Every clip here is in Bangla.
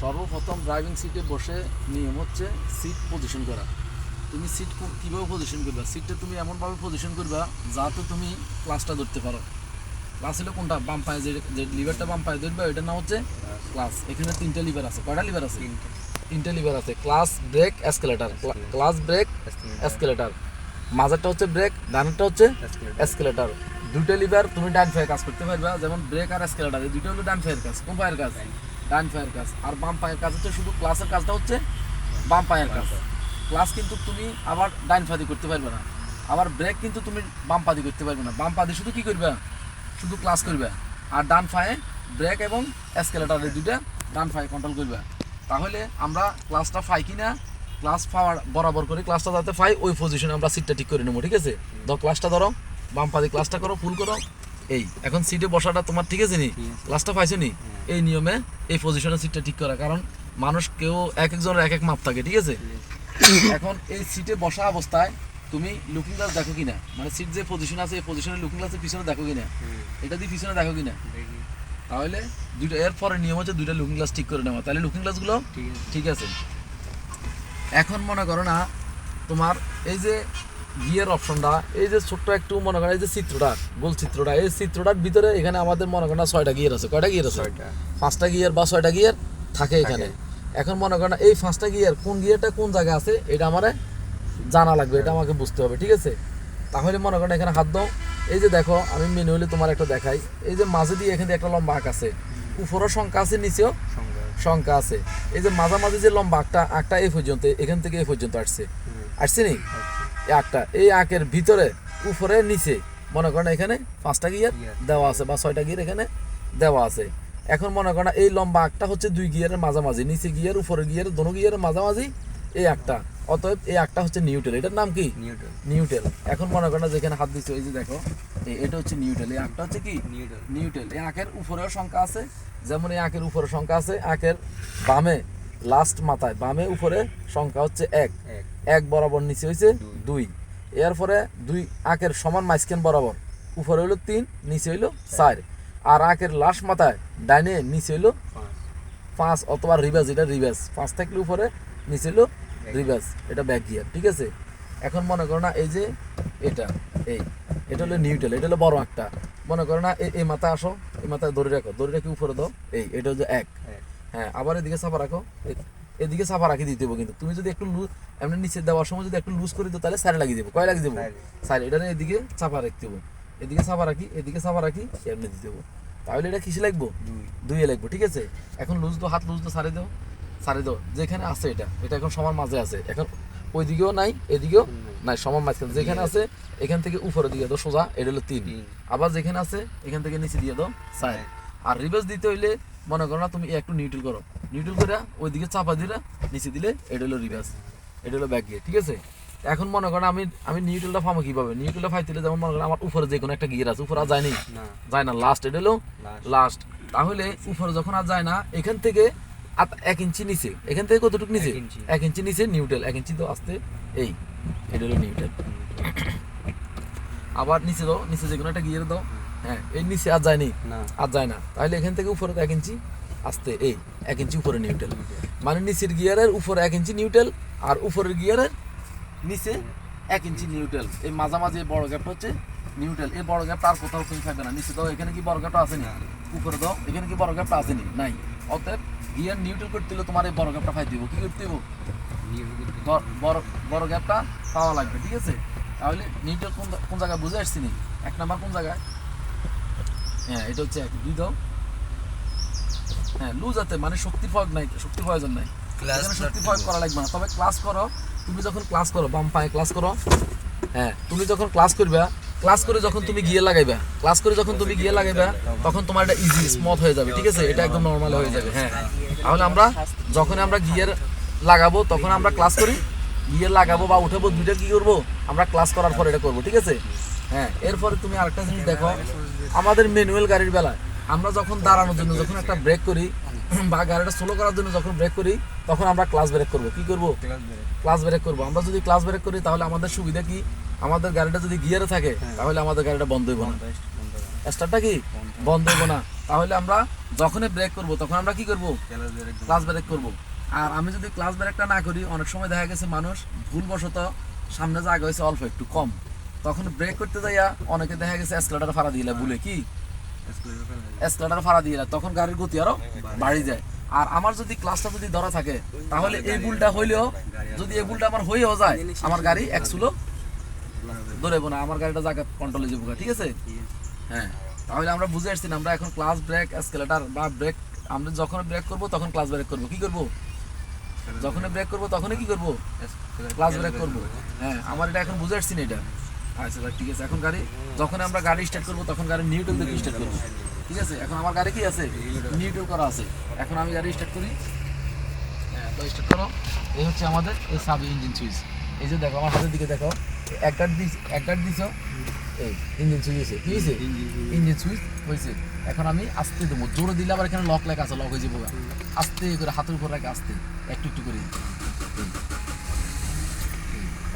সর্বপ্রথম ড্রাইভিং সিটে বসে নিয়ম হচ্ছে সিট পজিশন করা। তুমি সিট কীভাবে পজিশন করবা? সিটটা তুমি এমনভাবে পজিশন করবা যাতে তুমি ক্লাসটা ধরতে পারো। ক্লাস হলো কোনটা? বাম পায়ে যে যে লিভারটা বাম পায়ে ধরবে ওইটার নাম হচ্ছে ক্লাস এখানে তিনটা লিভার আছে। কয়টা লিভার আছে? তিনটা। লিভার আছে। Clutch brake accelerator clutch brake accelerator মাঝেরটা হচ্ছে ব্রেক ডানেরটা হচ্ছে এসকেলেটার দুটো লিভার তুমি ডান পায়ে কাজ করতে পারবা। যেমন ব্রেক আর এসকেলেটার এই দুটো হলো ডান পায়ের কাজ কোন পায়ের কাজ? ডান পায়ের কাজ। আর বাম পায়ের কাজ হচ্ছে শুধু ক্লাসের কাজটা হচ্ছে বাম পায়ের কাজ। ক্লাস কিন্তু তুমি আবার ডান পাদি করতে পারবে না। আবার ব্রেক কিন্তু তুমি বাম পাদি করতে পারবে না। বাম পাদি শুধু কি করবে? শুধু ক্লাস করবে। আর ডান পায়ে ব্রেক এবং এসকেলেটার এই দুইটা ডান পায়ে কন্ট্রোল করবে। তাহলে আমরা ক্লাসটা পাই কিনা? ক্লাস পাওয়ার বরাবর করে ক্লাসটা যাতে পাই, ওই পজিশনে আমরা সিটটা ঠিক করে নেব, ঠিক আছে? ধর ক্লাসটা ধরো, বাম পাদি ক্লাসটা করো ফুল করো। এই এখন সিটে বসাটা তোমার ঠিক আছে নি? ক্লাসটা পাইছো নি? এই নিয়মে এই পজিশনে সিটটা ঠিক করা কারণ মানুষ কেউ এক একজনের এক এক মাপ থাকে ঠিক আছে? এখন এই সিটে বসা অবস্থায় তুমি লুকিং গ্লাস দেখো কিনা? মানে সিট যে পজিশন আছে এই পজিশনে লুকিং গ্লাসের পিছনে দেখো কিনা? এটা দিয়ে পিছনে দেখো কিনা? তাহলে দুইটা এর পরে নিয়ম হচ্ছে দুইটা লুকিং গ্লাস ঠিক করে নেওয়া। তাহলে লুকিং গ্লাসগুলো ঠিক আছে। এখন মনে করো না তোমার এই যে গিয়ার অপশনটা এই যে ছোট্ট একটু মনে করেন এই যে চিত্রটা গোল চিত্রটা এই চিত্রটার ভিতরে এখানে আমাদের মনে করেন ছয়টা গিয়ার আছে। কয়টা গিয়ার আছে? পাঁচটা গিয়ার বা ছয়টা গিয়ার থাকে এখানে। এখন মনে করেন এই পাঁচটা গিয়ার কোন গিয়ারটা কোন জায়গায় আছে এটা আমার জানা লাগবে এটা আমাকে বুঝতে হবে ঠিক আছে? তাহলে মনে করেন এখানে হাত দাও। এই যে দেখো আমি ম্যানুয়ালি তোমার একটা দেখাই। এই যে মাঝে দিয়ে এখানে একটা লম্বা আঁক আছে। উপরও সংখ্যা আছে নিচেও সংখ্যা আছে। এই যে মাঝামাঝি যে লম্বা আঁকটা আঁকটা এই পর্যন্ত এখান থেকে এই পর্যন্ত আসছে। আসছে নি? আঁকটা এই আঁকের ভিতরে উপরে নিচে। মনে করেন এখানে পাঁচটা গিয়ার দেওয়া আছে বা ছয়টা গিয়ার এখানে দেওয়া আছে। এখন মনে করেন এই লম্বা আঁকটা হচ্ছে দুই গিয়ারের মাঝামাঝি। নিচে গিয়ার উপরে গিয়ার দোনো গিয়ারের মাঝামাঝি এই আঁকটা অতএব এই আঁকটা হচ্ছে নিউটেল এটার নাম কি? নিউটেল নিউটেল এখন মনে করেন যেখানে হাত দিচ্ছে এই যে দেখো এটা হচ্ছে নিউটেল এই আঁকটা হচ্ছে কি? নিউটেল নিউটেল এই আঁকের উপরেও সংখ্যা আছে যেমন এই আঁকের উপরে সংখ্যা আছে আঁকের বামে লাস্ট মাথায় বামে উপরে সংখ্যা হচ্ছে এক। এক। বরাবর নিচে হয়েছে দুই। এরপরে দুই আঁকের সমান মাঝখান বরাবর উপরে হইল তিন নিচে হইল চার। আর আঁকের লাস্ট মাথায় ডাইনে নিচে হইল পাঁচ। অথবা রিভার্স এটা রিভার্স পাঁচ থাকলে উপরে নিচে হইল রিভার্স এটা ব্যাক গিয়ার ঠিক আছে? এখন মনে করো না এই যে এটা এই এটা হলো নিউট্রাল এটা হলো বড় একটা মনে করো না এই- এই মাথা আসো এই মাথায় দড়ি রাখো দড়ি রাখি উপরে দাও এই এটা হচ্ছে এক। হ্যাঁ আবার এদিকে চাপা রাখো। এদিকে চাপা রাখি দিতে দেবো কিন্তু। তুমি যদি একটু লুজ এমনি নিচে দেওয়ার সময় যদি একটু লুজ করে দিও তাহলে সাইডে লাগিয়ে দেবো। কয় লাগিয়ে দেবো? সাইড এটা এদিকে চাপা রাখতে দেবো। এদিকে চাপা রাখি এদিকে চাপা রাখি এমনি দিতে দেবো। তাহলে এটা কিসে লাগবো? দুইয়ে লাগবো ঠিক আছে? এখন লুজ তো হাত লুজ তো সারে দাও। সারে দাও। যেখানে আছে এটা। এটা এখন সমান মাঝে আছে। এখন ওই দিকেও নাই এদিকেও নাই সমান মাঝখানে। যেখানে আছে এখান থেকে উপরে দিয়ে দাও সোজা এটা হলো তিন। আবার যেখানে আছে এখান থেকে নিচে দিয়ে দাও চার আর রিভার্স দিতে হইলে মনে করো না তুমি একটু নিউট্রাল করো। নিউট্রাল করে ওইদিকে চাপা দিলে নিচে দিলে এটা হলো রিভার্স এটা হলো ব্যাক গিয়ার ঠিক আছে? এখন মনে করো আমি আমি নিউট্রালটা ফামো কীভাবে? নিউট্রালটা ফাইতে যেমন মনে করো আমার উপরে যে কোনো একটা গিয়ার আছে উপরে আর যায়নি যায় না লাস্ট এটা হলো লাস্ট তাহলে উপরে যখন আর যায় না এখান থেকে এক ইঞ্চি নিচে এখান থেকে কতটুকু নিচে? এক ইঞ্চি। এক ইঞ্চি নিচে নিউট্রাল এক ইঞ্চি তো আসতে এই এটা হলো নিউট্রাল আবার নিচে দাও নিচে যে কোনো একটা গিয়ার দাও। হ্যাঁ এই নিচে আর যায়নি না। আর যায় না। তাহলে এখান থেকে উপরে এক ইঞ্চি আসতে এই এক ইঞ্চি উপরে নিউট্রাল মানে নিচের গিয়ারের উপরে এক ইঞ্চি নিউট্রাল আর উপরের গিয়ারের নিচে এক ইঞ্চি নিউট্রাল এই মাঝামাঝি বড় গ্যাপটা হচ্ছে নিউট্রাল এই বড় গ্যাপটা আর কোথাও তুমি পাবে না। নিচে দাও এখানে কি বড় গ্যাপটা আসেনি? উপরে দাও এখানে কি বড় গ্যাপটা আসেনি? নাই। অতএব গিয়ার নিউট্রাল করতে হলে তোমার এই বড় গ্যাপটা ফাই দিব কি করতে দিব বড়- বড় গ্যাপটা পাওয়া লাগবে ঠিক আছে? তাহলে নিউট্রাল কোন কোন জায়গায় বুঝে আসছি নি? এক নাম্বার কোন জায়গায়? হ্যাঁ এটা হচ্ছে এক দুই দাও। হ্যাঁ মানে শক্তি প্রয়োগ নাই শক্তি প্রয়োজন নাই। এখানে শক্তি প্রয়োগ করা লাগবে না। তবে ক্লাস করো তুমি যখন ক্লাস করো বাম পায়ে ক্লাস করো হ্যাঁ তুমি যখন ক্লাস করবে ক্লাস করে যখন তুমি গিয়ে লাগাইবা ক্লাস করে যখন তুমি গিয়ে লাগাইবা তখন তোমার এটা ইজি স্মুথ হয়ে যাবে ঠিক আছে? এটা একদম নর্মাল হয়ে যাবে হ্যাঁ। তাহলে আমরা যখন আমরা গিয়ার লাগাবো তখন আমরা ক্লাস করি। গিয়ার লাগাবো বা উঠাবো দুইটা কি করব? আমরা ক্লাস করার পর এটা করব ঠিক আছে? হ্যাঁ এরপরে তুমি আরেকটা জিনিস দেখো। আমাদের ম্যানুয়াল গাড়ির বেলায় আমরা যখন দাঁড়ানোর জন্য যখন একটা ব্রেক করি বা গাড়িটা স্লো করার জন্য যখন ব্রেক করি তখন আমরা ক্লাস ব্রেক করব। কি করব? ক্লাস ব্রেক করব। আমরা যদি ক্লাস ব্রেক করি তাহলে আমাদের সুবিধা কি? আমাদের গাড়িটা যদি গিয়ারে থাকে তাহলে আমাদের গাড়িটা বন্ধ হইব না। স্টার্টটা কি? বন্ধ হব না। তাহলে আমরা যখনই ব্রেক করব তখন আমরা কি করব? ক্লাস ব্রেক করব। আর আমি যদি ক্লাস ব্রেকটা না করি অনেক সময় দেখা গেছে মানুষ ভুলবশত সামনে জায়গা হয়েছে অল্প একটু কম। তখন ব্রেক করতে যাইয়া অনেকে দেখা গেছে এসকেলেটার ফাড়া দিলে ভুলে কি? এসকেলেটার ফাড়া দিয়ে তখন গাড়ির গতি আরও বাড়ি যায়। আর আমার যদি ক্লাসটা যদি ধরা থাকে তাহলে এই ভুলটা হইলেও যদি এই ভুলটা আমার হয়েও যায় আমার গাড়ি একচুলো ধরেবো না আমার গাড়িটা জায়গা কন্ট্রোলে যাব ঠিক আছে? হ্যাঁ তাহলে আমরা বুঝে আসছি না, আমরা এখন ক্লাস ব্রেক এসকেলেটার বা ব্রেক আমরা যখন ব্রেক করব তখন ক্লাস ব্রেক করব কি করব? যখন ব্রেক করব তখনই কি করব? ক্লাস ব্রেক করব। হ্যাঁ আমার এটা এখন বুঝে আসছি না এটা। আচ্ছা ঠিক আছে, এখন গাড়ি? যখন আমরা গাড়ি স্টার্ট করব, তখন গাড়ি নিউট্রাল দিয়ে স্টার্ট করব। ঠিক আছে, এখন আমার গাড়ি কি আছে? নিউট্রাল করা আছে। এখন আমি গাড়ি স্টার্ট করি। হ্যাঁ স্টার্ট করো। এই হচ্ছে আমাদের এই সাব ইঞ্জিন সুইচ এই যে দেখো, আমার হাতের দিকে দেখো, এক গার্ড দিস, এক গার্ড দিছ? এই ইঞ্জিন সুইচ হয়েছে। কি হয়েছে? ইঞ্জিন সুইচ হয়েছে। এখন আমি আস্তে দেবো। জোরে দিলে আবার এখানে লক লেখা আছে লক হয়ে যাব। আস্তে করে হাতের উপর রেখে আস্তে, একটু একটু করে।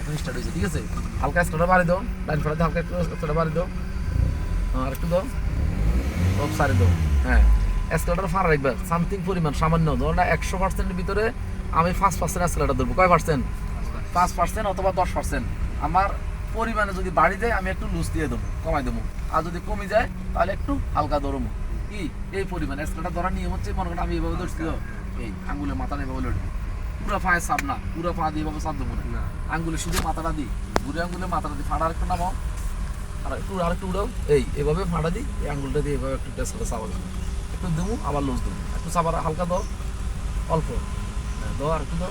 এখন স্টার্ট হয়েছে, ঠিক আছে? হালকা স্টার্টটা বাড়ি দাও লাইন ফেলাতে হালকা একটু স্টার্টটা বাড়ি দাও। আর একটু দাও সারি দাও হ্যাঁ। এসকেলেটার ফার রাখবে সামথিং পরিমাণ, সামান্য ধরুন একশো পার্সেন্টের ভিতরে আমি পাঁচ পার্সেন্ট এসকেলেটার ধরবো। কয় পার্সেন্ট পাঁচ পার্সেন্ট অথবা দশ পার্সেন্ট আমার পরিমাণে যদি বাড়ি যায় আমি একটু লুজ দিয়ে দেবো, কমাই দেবো। আর যদি কমে যায়, তাহলে একটু হালকা ধরবো। কি? এই পরিমাণ এসকেলেটার ধরার নিয়ম হচ্ছে, মনে করেন আমি এভাবে ধরছি এই আঙ্গুলে মাথাটা এভাবে লড়বো পুরো পায়ে চাপ না পুরো পা দিয়ে এভাবে চাপ দেবো না। আঙ্গুলে শুধু মাথাটা দিই। ঘুরে আঙ্গুলে মাথাটা দিই ফাটা একটু নামাও। আর একটু আর একটু উড়াও। এই এভাবে ফাটা দিই এই আঙ্গুলটা দিয়ে এভাবে একটু টেস্ট করে দেবো। একটু দেবো আবার লুজ দেবো। একটু চাপার হালকা দাও। অল্প। হ্যাঁ দাও আর একটু দাও।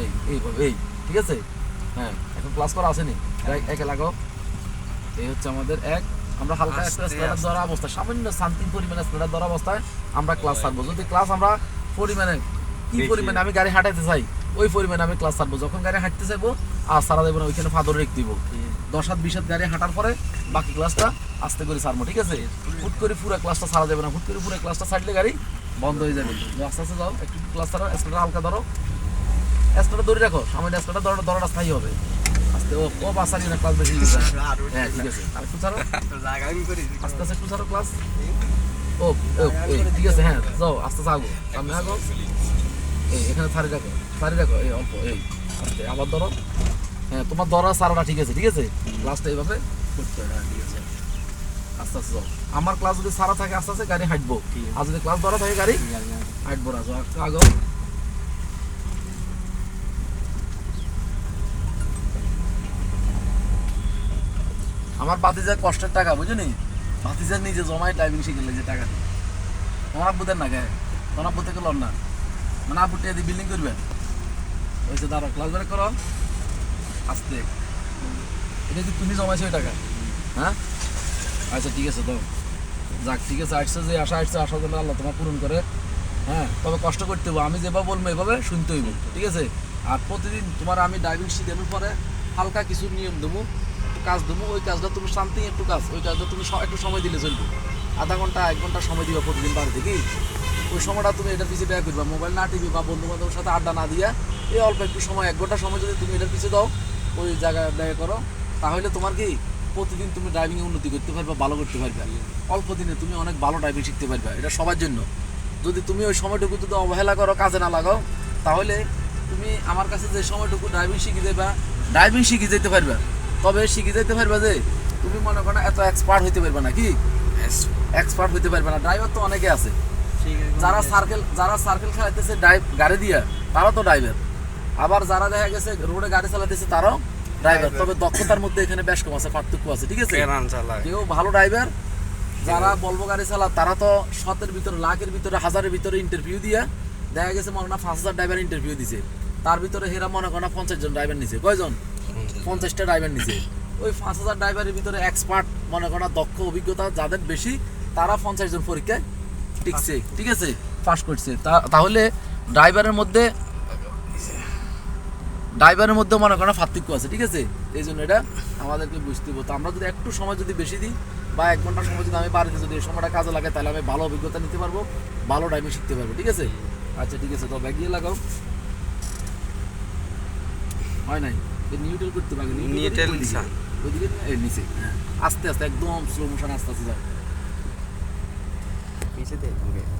এই এইভাবে এই ঠিক আছে? হ্যাঁ এখন ক্লাস করা আসেনি। এক- একে লাগাও। এই হচ্ছে আমাদের এক। আমরা হালকা একটা স্প্রেডার ধরা অবস্থায় সামান্য শান্তি পরিমাণে স্প্রেডার ধরা অবস্থায় আমরা ক্লাস থাকব। যদি ক্লাস আমরা পরিমাণে কি। পরিমাণে আমি গাড়ি হাঁটাইতে চাই ওই পরিমাণে আমি ক্লাস ছাড়বো। যখন গাড়ি হাঁটতে চাইব আর সারা দেবো না ওইখানে ফাদর রেখ দিব। দশ হাত বিশ হাত গাড়ি হাঁটার পরে বাকি ক্লাসটা আস্তে করে ছাড়বো ঠিক আছে? হুট করে পুরো ক্লাসটা ছাড়া যাবে না। হুট করে পুরো ক্লাসটা ছাড়লে গাড়ি বন্ধ হয়ে যাবে। আস্তে আস্তে যাও একটু ক্লাস ছাড়ো স্টার্টার হালকা ধরো। স্টার্টার ধরে রাখো সামনে স্টার্টার ধরো ধরাটা স্থায়ী হবে। আস্তে ও ও বাসারি না ক্লাস বেশি হ্যাঁ ঠিক আছে। আর একটু ছাড়ো। আস্তে আস্তে একটু ছাড়ো ক্লাস ও ও ঠিক আছে হ্যাঁ যাও আস্তে আস্তে আগো সামনে আগো এই এখানে ছাড়ি রাখো ছাড়ি রাখো এই অল্প এই আস্তে আবার ধরো। হ্যাঁ তোমার ধরা সারাটা ঠিক আছে ঠিক আছে? ক্লাসটা এইভাবে করতে হবে ঠিক আছে? আস্তে আস্তে যাও আমার ক্লাস যদি সারা থাকে আস্তে আস্তে গাড়ি হাঁটবো। আর যদি ক্লাস ধরা থাকে গাড়ি হাঁটবো না আমার বাতিজার কষ্টের টাকা বুঝলি বাতিজার নিজে জমায় ড্রাইভিং শিখে যে টাকা তোমার আব্বুদের না গায়ে। তোমার আব্বু থেকে লন না। মানে টিয়া দিয়ে বিল্ডিং করবে ওইসে দাঁড়া ক্লাস বের করো আস্তে। এটা কি তুমি জমাইছো ওই টাকা হ্যাঁ? আচ্ছা ঠিক আছে তো যাক, ঠিক আছে, আসছে যে আশা, আসছে, আশা জন্য আল্লাহ তোমার পূরণ করে। হ্যাঁ তবে কষ্ট করতে হবে আমি যেভাবে বলব, এভাবে শুনতে হইব, ঠিক আছে? আর প্রতিদিন তোমার আমি ড্রাইভিং শিখানোর পরে হালকা কিছু নিয়ম দেবো, একটু কাজ দেবো, ওই কাজটা তুমি শান্তি একটু কাজ, ওই কাজটা তুমি একটু সময় দিলে চলবে। আধা ঘণ্টা, এক ঘণ্টা সময় দিবা প্রতিদিন বাড়িতে, কি? ওই সময়টা তুমি এটার পিছিয়ে ব্যয় করবা। মোবাইল না টিভি বা বন্ধু বান্ধবের সাথে আড্ডা না দিয়া এই অল্প একটু সময়, এক ঘণ্টা সময় যদি তুমি এটার পিছিয়ে দাও, ওই জায়গায় ব্যয় করো, তাহলে তোমার কি প্রতিদিন তুমি ড্রাইভিংয়ে উন্নতি করতে পারবে, ভালো করতে পারবে। অল্প দিনে তুমি অনেক ভালো ড্রাইভিং শিখতে পারবে, এটা সবার জন্য। যদি তুমি ওই সময়টুকু যদি অবহেলা করো, কাজে না লাগাও, তাহলে তুমি আমার কাছে যে সময়টুকু ড্রাইভিং শিখে দেবা ড্রাইভিং শিখে যেতে পারবে। তবে শিখে যেতে পারবে যে, তুমি মনে করো এত এক্সপার্ট হইতে পারবে না, কি? এক্সপার্ট হইতে পারবে না। ড্রাইভার তো অনেকে আছে। যারা সার্কেল যারা সার্কেল খেলাইতেছে ড্রাইভ গাড়ি দিয়া তারা তো ড্রাইভার আবার যারা দেখা গেছে রোডে গাড়ি চালাতেছে তারাও ড্রাইভার তবে দক্ষতার মধ্যে এখানে বেশ কম আছে পার্থক্য আছে ঠিক আছে? কেউ ভালো ড্রাইভার যারা বলব গাড়ি চালা তারা তো শতের ভিতরে লাখের ভিতরে হাজারের ভিতরে ইন্টারভিউ দিয়ে দেখা গেছে মনে না পাঁচ হাজার ড্রাইভার ইন্টারভিউ দিছে। তার ভিতরে হেরা মনে করে না পঞ্চাশ জন ড্রাইভার নিছে। কয়জন? পঞ্চাশটা ড্রাইভার নিছে। ওই পাঁচ হাজার ড্রাইভারের ভিতরে এক্সপার্ট মনে করো না দক্ষ অভিজ্ঞতা যাদের বেশি তারা পঞ্চাশ জন পরীক্ষায় টিকছে ঠিক আছে? পাস করছে। তাহলে ড্রাইভারের মধ্যে ড্রাইভারের মধ্যে মনে করেন পার্থক্য আছে ঠিক আছে? এই জন্য এটা আমাদেরকে বুঝতে হবে। তো আমরা যদি একটু সময় যদি বেশি দিই বা এক ঘণ্টার সময় যদি আমি বাড়িতে যদি এই সময়টা কাজে লাগাই তাহলে আমি ভালো অভিজ্ঞতা নিতে পারব ভালো ড্রাইভিং শিখতে পারব ঠিক আছে? আচ্ছা ঠিক আছে তো ব্যাগ দিয়ে লাগাও। হয় নাই? নিউট্রাল করতে পারবে sir. ওইদিকে নিচে আস্তে আস্তে একদম স্লো মোশন আস্তে আস্তে যাও। 就得一个